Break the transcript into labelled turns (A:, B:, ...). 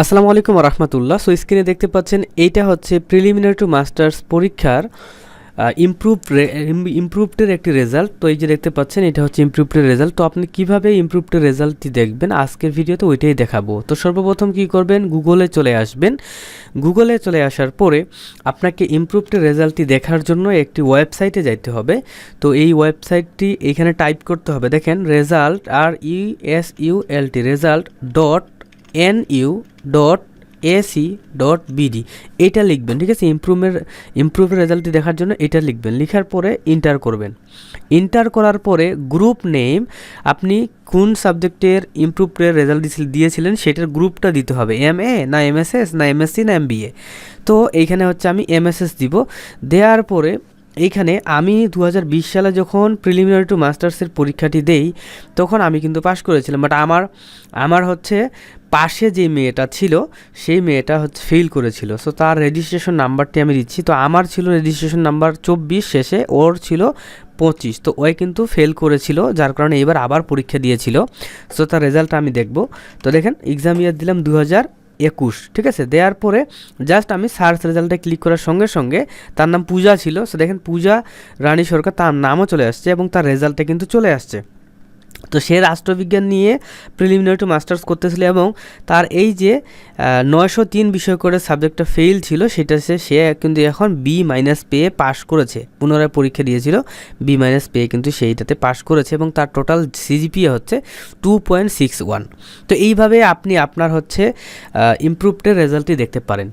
A: আসসালামু আলাইকুম রহমতুল্লাহ। সো স্ক্রিনে দেখতে পাচ্ছেন, এইটা হচ্ছে প্রিলিমিনারি টু মাস্টার্স পরীক্ষার ইমপ্রুভ ইমপ্রুভডের একটি রেজাল্ট তো এই যে দেখতে পাচ্ছেন, এটা হচ্ছে ইমপ্রুভডের রেজাল্ট তো আপনি কীভাবে ইমপ্রুভডের রেজাল্টটি দেখবেন? আজকের ভিডিওতে ওইটাই দেখাবো। তো সর্বপ্রথম কি করবেন? গুগলে চলে আসবেন। গুগলে চলে আসার পরে আপনাকে ইমপ্রুভডের রেজাল্টটি দেখার জন্য একটি ওয়েবসাইটে যাইতে হবে। তো এই ওয়েবসাইটটি এখানে টাইপ করতে হবে। দেখেন result R U S U L T result dot N U dot AC dot BD এটা লিখবেন, ঠিক আছে? ইমপ্রুভের ইমপ্রুভের রেজাল্টটি দেখার জন্য এটা লিখবেন। লেখার পরে ইন্টার করবেন। ইন্টার করার পরে গ্রুপ নেম, আপনি কোন সাবজেক্টের ইমপ্রুভের রেজাল্ট দিয়েছিলেন সেটার গ্রুপটা দিতে হবে। এম এ না এমএসএস না এমএসসি না এমবিএ তো এইখানে হচ্ছে আমি এমএসএস দিব। দেওয়ার পরে এইখানে আমি দু হাজার বিশ সালে যখন প্রিলিমিনারি টু মাস্টার্সের পরীক্ষাটি দেই, তখন আমি কিন্তু পাশ করেছিলাম। বাট আমার আমার হচ্ছে পাশে যে মেয়েটা ছিল, সেই মেয়েটা হচ্ছে ফেল করেছিল। সো তার রেজিস্ট্রেশন নাম্বারটি আমি দিচ্ছি। তো আমার ছিল রেজিস্ট্রেশন নাম্বার চব্বিশ, শেষে ওর ছিল পঁচিশ। তো ওই কিন্তু ফেল করেছিল, যার কারণে এবার আবার পরীক্ষা দিয়েছিল। সো তার রেজাল্ট আমি দেখব। তো দেখেন এক্সাম ইয়ার দিলাম দু হাজার একুশ, ঠিক আছে? দেওয়ার পরে জাস্ট আমি সার্চ রেজাল্টে ক্লিক করার সঙ্গে সঙ্গে তার নাম পূজা ছিল। সো দেখেন, পূজা রানী সরকার তার নামও চলে আসছে এবং তার রেজাল্টে কিন্তু চলে আসছে। তো সে রাষ্ট্রবিজ্ঞান নিয়ে প্রিলিমিনারি টু মাস্টার্স করতেছিল এবং তার এই যে নয়শো তিন বিষয় করে সাবজেক্টটা ফেল ছিল, সেটা সে সে কিন্তু এখন বি মাইনাস পেয়ে পাশ করেছে। পুনরায় পরীক্ষা দিয়েছিল বি মাইনাস পেয়ে কিন্তু সেইটাতে পাশ করেছে এবং তার টোটাল সিজিপিএ হচ্ছে টু পয়েন্ট সিক্স ওয়ান তো এইভাবে আপনি আপনার হচ্ছে ইমপ্রুভডের রেজাল্টটি দেখতে পারেন।